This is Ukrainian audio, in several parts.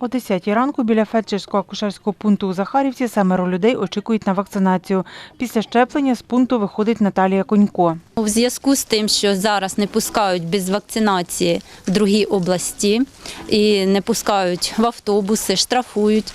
О 10 ранку біля фельдшерського акушерського пункту у Захарівці семеро людей очікують на вакцинацію. Після щеплення з пункту виходить Наталія Конько. У зв'язку з тим, що зараз не пускають без вакцинації в другі області і не пускають в автобуси, штрафують,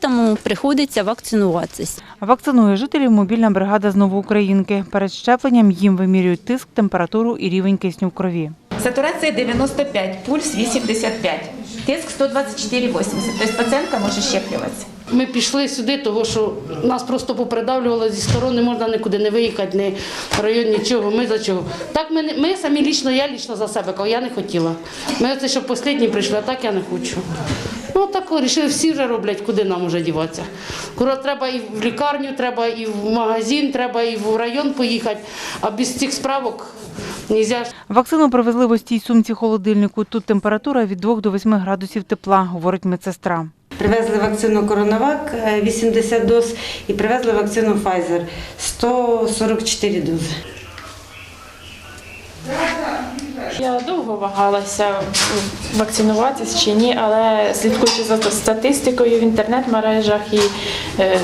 тому приходиться вакцинуватися. Вакцинує жителів мобільна бригада з Новоукраїнки. Перед щепленням їм вимірюють тиск, температуру і рівень кисню в крові. Сатурація 95, пульс 85, тиск 124,80. Тобто пацієнтка може щеплюватися. Ми пішли сюди, тому що нас просто попридавлювало зі сторони, можна нікуди не виїхати, ні в район, нічого. Ми за чого. Так ми, ми самі лічно, я лічно за себе кажу, я не хотіла. Ми оце, щоб останні прийшли, а так я не хочу. Ну так вирішили, всі вже роблять, куди нам вже діватися. Кура треба і в лікарню, треба і в магазин, треба і в район поїхати, а без цих справок не можна. Вакцину привезли в ось цій сумці холодильнику. Тут температура від 2 до 8 градусів тепла, говорить медсестра. Привезли вакцину Коронавак е, 80 доз і привезли вакцину Pfizer 144 дози. Я довго вагалася вакцинуватися чи ні, але слідкуючи за статистикою в інтернет-мережах і е,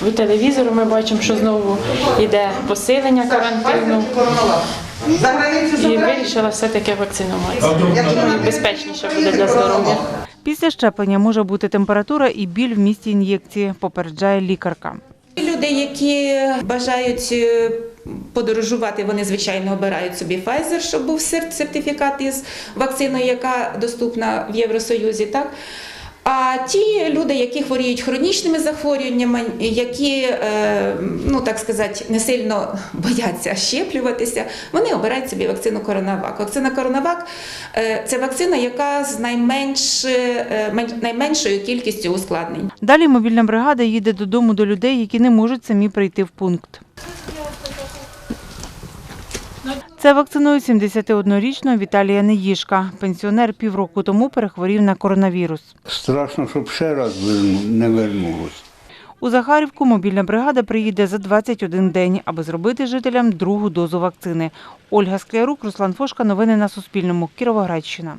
по телевізору, ми бачимо, що знову йде посилення карантину. І вирішила все-таки вакцинуватися. Безпечніше буде для здоров'я. Після щеплення може бути температура і біль в місці ін'єкції, попереджає лікарка. Люди, які бажають е, подорожувати, вони звичайно обирають собі Pfizer, щоб був сертифікат із вакциною, яка доступна в Євросоюзі. Так? А ті люди, які хворіють хронічними захворюваннями, які, е, ну так сказати, не сильно бояться щеплюватися, вони обирають собі вакцину Коронавак. Вакцина Коронавак е, це вакцина, яка з найменш, е, найменшою кількістю ускладнень. Далі мобільна бригада їде додому до людей, які не можуть самі прийти в пункт. Це вакцинує 71-річного Віталія Неїшка. Пенсіонер півроку тому перехворів на коронавірус. Страшно, щоб ще раз не вернулось. У Захарівку мобільна бригада приїде за 21 день, аби зробити жителям другу дозу вакцини. Ольга Склярук, Руслан Фошка. Новини на Суспільному. Кіровоградщина.